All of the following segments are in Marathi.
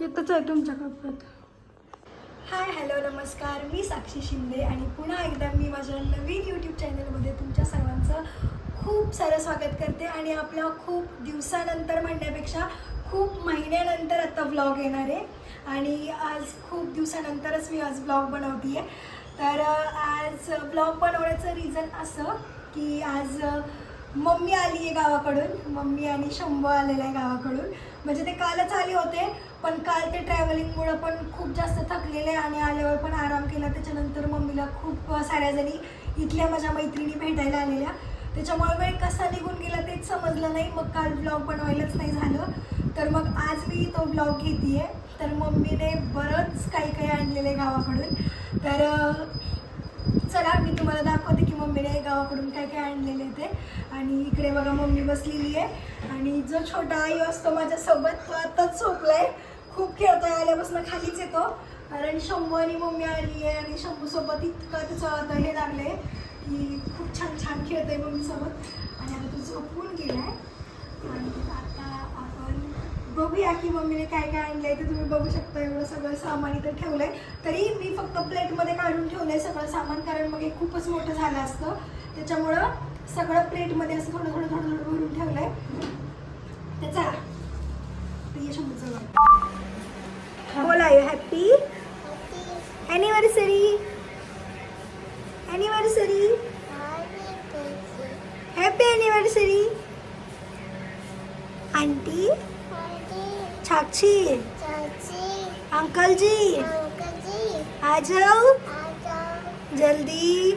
येतच आहे तुमच्या कपड्यात. हाय हॅलो नमस्कार. मी साक्षी शिंदे आणि पुन्हा एकदा मी माझ्या नवीन यूट्यूब चॅनलमध्ये तुमच्या सर्वांचं खूप सारं स्वागत करते आणि आपल्या खूप दिवसानंतर म्हणण्यापेक्षा खूप महिन्यानंतर आता ब्लॉग येणार आहे. आणि आज खूप दिवसानंतरच मी आज ब्लॉग बनवते आहे तर आज ब्लॉग बनवण्याचं रिझन असं की आज मम्मी आली आहे गावाकडून. मम्मी आणि शंभू आलेला आहे गावाकडून. म्हणजे ते कालच आले होते पण काल ते ट्रॅव्हलिंगमुळं पण खूप जास्त थकलेले आणि आल्यावर पण आराम केला. त्याच्यानंतर मम्मीला खूप साऱ्या जणी इथल्या माझ्या मैत्रिणी भेटायला आलेल्या. त्याच्यामुळे वेळ कसा निघून गेला तेच समजलं नाही. मग काल ब्लॉग बनवायलाच नाही झालं. तर मग आज मी तो ब्लॉग घेते आहे तर मम्मीने बरंच काही काही आणलेलं आहे गावाकडून. तर चला मी तुम्हाला दाखवते की मम्मीने गावाकडून काय काय आणलेले ते. आणि इकडे बघा मम्मी बसलेली आहे. आणि जो छोटा आई असतो माझ्यासोबत तो आत्ताच झोपलाय. खूप खेळतोय आल्यापासून खालीच येतो. कारण शंभू आणि मम्मी आली आहे आणि शंभूसोबत इतकं त्याचं आता हे लागलंय की खूप छान छान खेळतोय मम्मीसोबत आणि आता तो झोपून गेलाय. आणि आता बघूया की मम्मीने काय काय आणलंय ते तुम्ही बघू शकता. एवढं सगळं सामान इथं ठेवलंय. तरी मी फक्त प्लेटमध्ये काढून ठेवलंय सगळं सामान कारण मग हे खूपच मोठं झालं असतं. त्याच्यामुळं सगळं प्लेटमध्ये असं थोडं थोडं थोडं थोडं भरून ठेवलंय. ते चला. बोला you happy anniversary anniversary happy anniversary aunty Sakshi uncle ji आ जाओ जल्दी.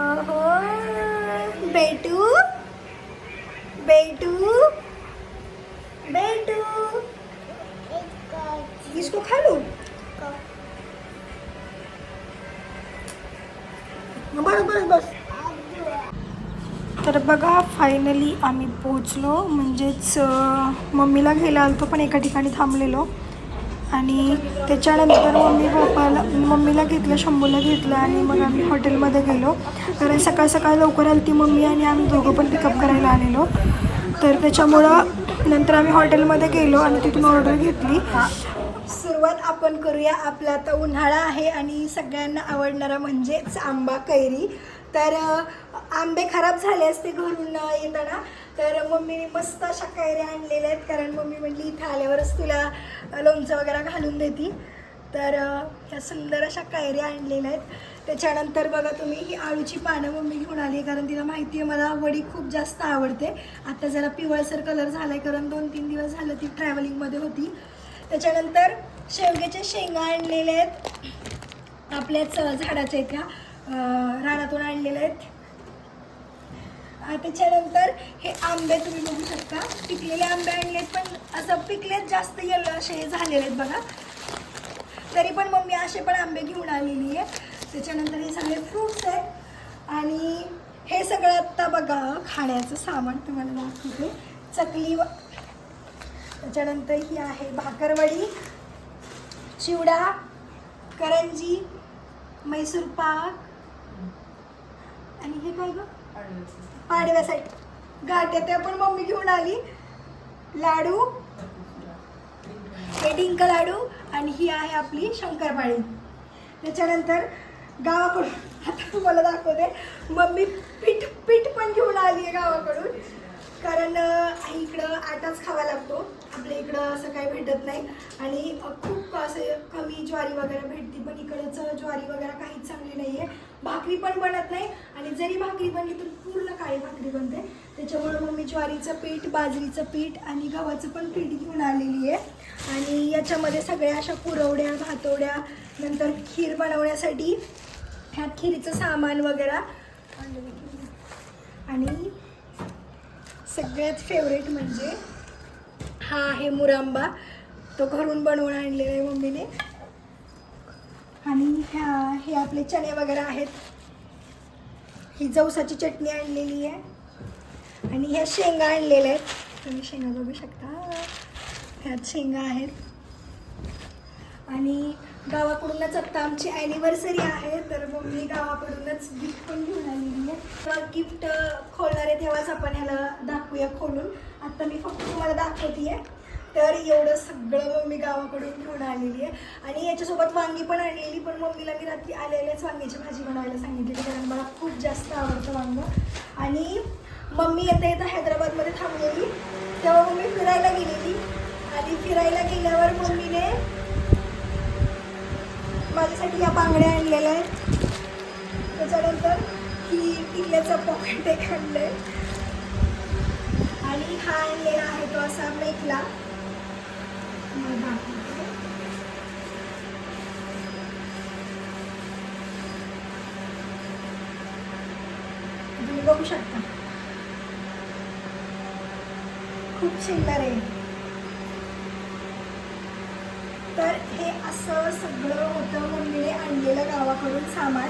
ओहो बेटू. बेटू. बघा फायनली आम्ही पोचलो म्हणजेच मम्मीला घ्यायला आलतो पण एका ठिकाणी थांबलेलो. आणि त्याच्यानंतर मम्मी पप्पाला मम्मीला घेतलं शंभूला घेतलं आणि मग आम्ही हॉटेलमध्ये गेलो. कारण सकाळ सकाळ लवकर आली ती मम्मी आणि आम्ही दोघं पण पिकअप करायला आलेलो. तर त्याच्यामुळं नंतर आम्ही हॉटेलमध्ये गेलो आणि तिथून ऑर्डर घेतली. सुरुवात आपण करूया आपला आता उन्हाळा आहे आणि सगळ्यांना आवडणारा म्हणजेच आंबा कैरी. तर आंबे खराब झाले असते घरून येताना. तर मम्मीने मस्त अशा कैऱ्या आणलेल्या आहेत. कारण मम्मी म्हणली इथं आल्यावरच तुला लोणचं वगैरे घालून देती. तर ह्या सुंदर अशा कैऱ्या आणलेल्या आहेत. त्याच्यानंतर बघा तुम्ही ही आळूची पानं मम्मी घेऊन आली कारण तिला माहिती आहे मला वडी खूप जास्त आवडते. आता जरा पिवळसर कलर झाला आहे कारण दोन तीन दिवस झालं ती ट्रॅव्हलिंगमध्ये होती. त्याच्यानंतर शेवग्याच्या शेंगा आणलेल्या आहेत. आपल्याच झाडाच्या आहेत ह्या रानातून आणलेल्या आहेत. त्याच्यानंतर हे आंबे तुम्ही बघू शकता. पिकलेले आंबे आणलेत पण असं पिकलेत जास्त येलो असे झालेले आहेत बघा. तरी पण मम्मी असे पण आंबे घेऊन आलेली आहे. त्याच्यानंतर हे सगळे फ्रूट्स आहेत. आणि हे सगळं आत्ता बघा खाण्याचं सामान तुम्हाला दाखवते. चकली त्याच्यानंतर ही आहे भाकरवडी चिवडा करंजी मैसूर पाक. आणि हे काय गं? पाडव्यासाठी गाठ्या त्या पण मम्मी घेऊन आली. लाडू हे डिंक लाडू आणि ही आहे आपली शंकरपाळी. त्याच्यानंतर गावाकडून आता तुम्हाला दाखवते मम्मी पीठ पीठ पण घेऊन आली आहे गावाकडून. कारण इकडं आटाच खावा लागतो. आपल्या इकडं असं काही भेटत नाही. आणि खूप असं कमी ज्वारी वगैरे भेटते. पण इकडचं ज्वारी वगैरे काहीच चांगली नाही आहे भाकरी पण बनत नाही. आणि जरी भाकरी बनली तर पूर्ण काळी भाकरी बनते. त्याच्यामुळं मग मी ज्वारीचं पीठ बाजरीचं पीठ आणि गव्हाचं पण पीठ घेऊन आलेली आहे. आणि याच्यामध्ये सगळ्या अशा पुरवड्या भातोड्या नंतर खीर बनवण्यासाठी ह्या खिरीचं सामान वगैरे आणि सगळ्यात फेवरेट म्हणजे हा आहे मुरांबा. तो घरून बनवून आणलेला आहे मम्मीने. आणि ह्या हे आपले चणे वगैरे आहेत. ही जवसाची चटणी आणलेली आहे. आणि ह्या शेंगा आणलेल्या आहेत. तुम्ही शेंगा बघू शकता. ह्यात शेंगा आहेत. आणि गावाकडूनच आत्ता आमची ॲनिव्हर्सरी आहे तर मम्मी गावाकडूनच गिफ्ट पण घेऊन आलेली आहे. गिफ्ट खोलणार आहे तेव्हाच आपण ह्याला दाखवूया खोलून. आत्ता मी फक्त तुम्हाला दाखवते तर एवढं सगळं मम्मी गावाकडून घेऊन आलेली आहे. आणि याच्यासोबत वांगी पण आणलेली पण मम्मीला मी रात्री आलेल्याच वांग्याची भाजी बनवायला सांगितलेली कारण मला खूप जास्त आवडतं वांगं. आणि मम्मी येता येता हैदराबादमध्ये थांबलेली. तेव्हा मम्मी फिरायला गेलेली. आणि फिरायला गेल्यावर मम्मीने माझ्यासाठी या बांगड्या आणलेल्या आहेत. त्याच्यानंतर ही किल्ल्याचं पॉकेट एक आणलंय. आणि हा आणलेला आहे तो असा मेकला तुम्ही बघू शकता. खूप सुंदर आहे. तर हे असं सगळं आणलेलं गावाकडून सामान.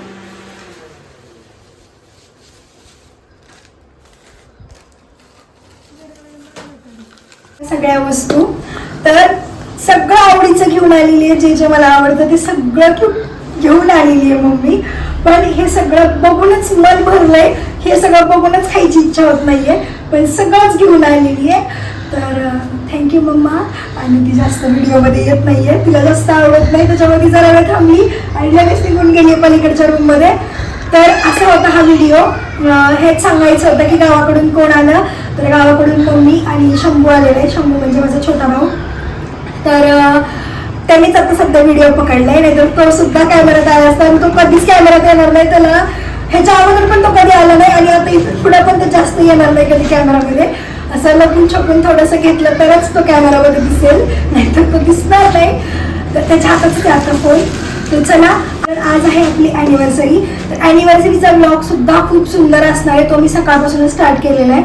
सगळ्या वस्तू. तर सगळं आवडीचं घेऊन आलेली आहे जे जे मला आवडतं ते सगळं घेऊन आलेली आहे मम्मी. पण हे सगळं बघूनच मन भरलंय. हे सगळं बघूनच खायची इच्छा होत नाहीये पण सगळंच घेऊन आलेली आहे. तर थँक्यू मम्मा आणि ती जास्त व्हिडिओमध्ये येत नाही आहे तिला जास्त आवडत नाही. त्याच्यामध्ये ती जरा वेळ थांबली. आणि लगेच निघून गेली पलीकडच्या रूममध्ये. तर असा होता हा व्हिडिओ. हेच सांगायचं होतं की गावाकडून कोण आलं? तर गावाकडून मम्मी आणि शंभू आलेले आहे शंभू म्हणजे माझा छोटा भाऊ. तर त्यांनीच आता सध्या व्हिडिओ पकडला आहे नाहीतर तो सुद्धा कॅमेऱ्यात आला असता आणि तो कधीच कॅमेऱ्यात येणार नाही त्याला. ह्याच्या अगोदर पण तो कधी आला नाही आणि आता इथून पुढे पण तो जास्त येणार नाही कधी कॅमेरामध्ये असं लपून छपून थोडंसं घेतलं तरच तो कॅमेरामध्ये दिसेल नाहीतर तो दिसणार नाही. तर त्याच्या हातातच आहे आता फोन तर चला तर आज आहे आपली अॅनिव्हर्सरी तर अॅनिव्हर्सरीचा ब्लॉग सुद्धा खूप सुंदर असणार आहे. तो मी सकाळपासूनच स्टार्ट केलेला आहे.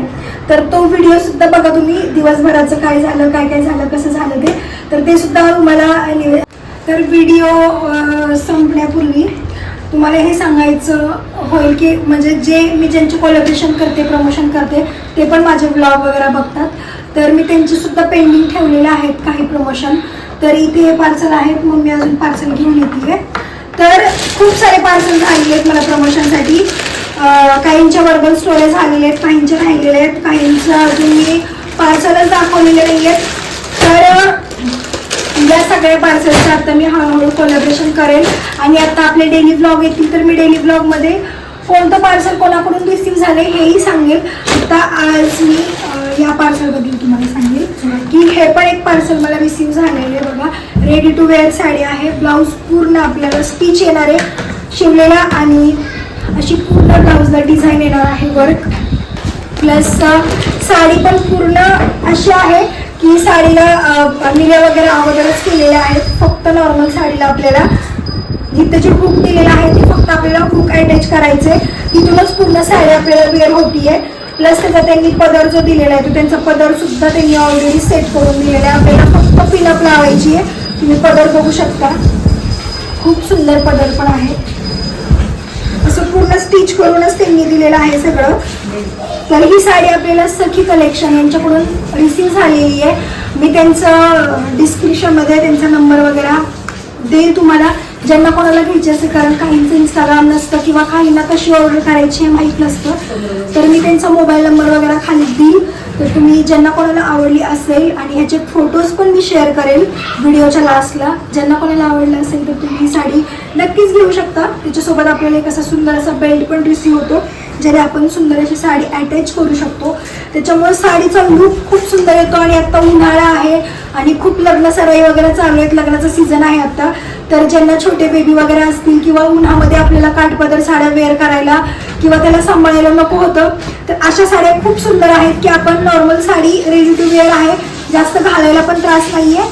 तर तो व्हिडिओ सुद्धा बघा तुम्ही दिवसभराचं काय झालं काय काय झालं कसं झालं ते. तर ते सुद्धा तुम्हाला तर व्हिडिओ संपण्यापूर्वी तुम्हाला हे सांगायचं होईल की म्हणजे जे मी ज्यांचे कोलॅबरेशन करते प्रमोशन करते ते पण माझे ब्लॉग वगैरे बघतात. तर मी त्यांचे सुद्धा पेंडिंग ठेवलेले आहेत काही प्रमोशन तर इथे हे पार्सल आहेत मग मी अजून पार्सल घेऊन येते. तर खूप सारे पार्सल आलेले आहेत मला प्रमोशनसाठी काहींच्या वर्बल स्टोरेज आलेले आहेत काहींचे राहिलेले आहेत काहींचं अजून मी पार्सलच दाखवलेले नाही आहेत तर या सगळ्या पार्सलचं आता मी हळूहळू कोलॅबरेशन करेल आणि आता आपले डेली ब्लॉग येतील तर मी डेली ब्लॉगमध्ये कोणतं पार्सल कोणाकडून रिसीव झाले हेही सांगेल. आता आज मी या पार्सलबद्दल तुम्हाला सांगेल. की हे पण एक पार्सल मला रिसीव्ह झालेलं आहे बघा. रेडी टू वेअर साडी आहे. ब्लाऊज पूर्ण आपल्याला स्टिच येणार आहे. शिवलेला आणि अशी पूर्ण ब्लाऊजला डिझाईन येणार आहे वर्क प्लस साडी पण पूर्ण अशी आहे. की साडीला अ, वगैरे अगोदरच केलेल्या आहेत. फक्त नॉर्मल साडीला आपल्याला इथं जे हुक दिलेलं आहे ते फक्त आपल्याला हुक अटॅच करायचे तिथूनच पूर्ण साडी आपल्याला वेअर होतीये. प्लस त्याचा त्यांनी पदर जो दिलेला आहे तो त्यांचा पदर सुद्धा त्यांनी ऑलरेडी सेट करून दिलेला आहे. आपल्याला फक्त पिनअप लावायची आहे तुम्ही पदर बघू शकता. खूप सुंदर पदर पण आहे. असं पूर्ण स्टिच करूनच त्यांनी दिलेलं आहे सगळं. तर ही साडी आपल्याला सखी कलेक्शन यांच्याकडून रिसीव झालेली आहे. मी त्यांचं डिस्क्रिप्शनमध्ये त्यांचा नंबर वगैरे देईल तुम्हाला. ज्यांना कोणाला घ्यायची असेल कारण काहींचं इंस्टाग्राम नसतं किंवा काहींना कशी ऑर्डर करायची हे माहीत नसतं. तर मी त्यांचा मोबाईल नंबर वगैरे खाली देईल. तर तुम्ही ज्यांना कोणाला आवडली असेल आणि ह्याचे फोटोज पण मी शेअर करेल व्हिडिओच्या लास्टला ज्यांना कोणाला आवडलं असेल तर तुम्ही ही साडी नक्कीच घेऊ शकता. त्याच्यासोबत आपल्याला एक असा सुंदर असा बेल्ट पण रिसीव्ह होतो. ज्याने आपण सुंदर अशी साडी अटॅच करू शकतो. त्याच्यामुळे साडीचा लुक खूप सुंदर येतो आणि आता उन्हाळा आहे आणि खूप लग्न सराई वगैरे चालू आहेत. लग्नाचा सीझन आहे आता. तर ज्यांना छोटे बेबी वगैरे असतील किंवा उन्हामध्ये आपल्याला काठपदर साड्या वेअर करायला किंवा त्याला सांभाळायला नको होतं तर अशा साड्या खूप सुंदर आहेत की आपण normal sari ready to wear आहे. जास्त घालायला पण त्रास नाहीये.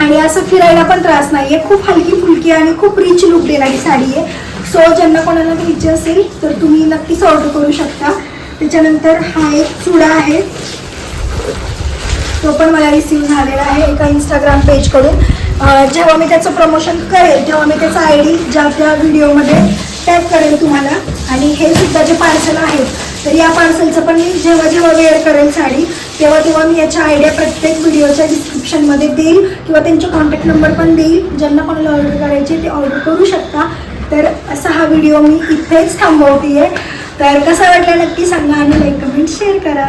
आणि असं फिरायला पण त्रास नाहीये. खूप हलकी फुलकी आणि खूप रिच लुक देणारी साडी आहे. सो ज्यांना कोणाला घ्यायची असेल तर तुम्ही नक्कीच ऑर्डर करू शकता. त्याच्यानंतर हा एक चुडा आहे. तो पण मला रिसीव झालेला आहे एका इंस्टाग्राम पेजकडून जेव्हा मी त्याचं प्रमोशन करेल तेव्हा मी त्याचा आय डी ज्या त्या व्हिडिओमध्ये टॅग करेल तुम्हाला. आणि हे सुद्धा जे पार्सल आहेत तर या पार्सलचं पण मी जेव्हा जेव्हा वेअर करेल साडी तेव्हा तेव्हा मी याच्या आयडिया प्रत्येक व्हिडिओच्या डिस्क्रिप्शनमध्ये देईल किंवा त्यांचे कॉन्टॅक्ट नंबर पण देईल. ज्यांना कोणाला ऑर्डर करायची ते ऑर्डर करू शकता. तर असा हा व्हिडिओ मी इथेच थांबवते आहे तर कसा वाटला नक्की सांगा आणि लाईक कमेंट शेअर करा.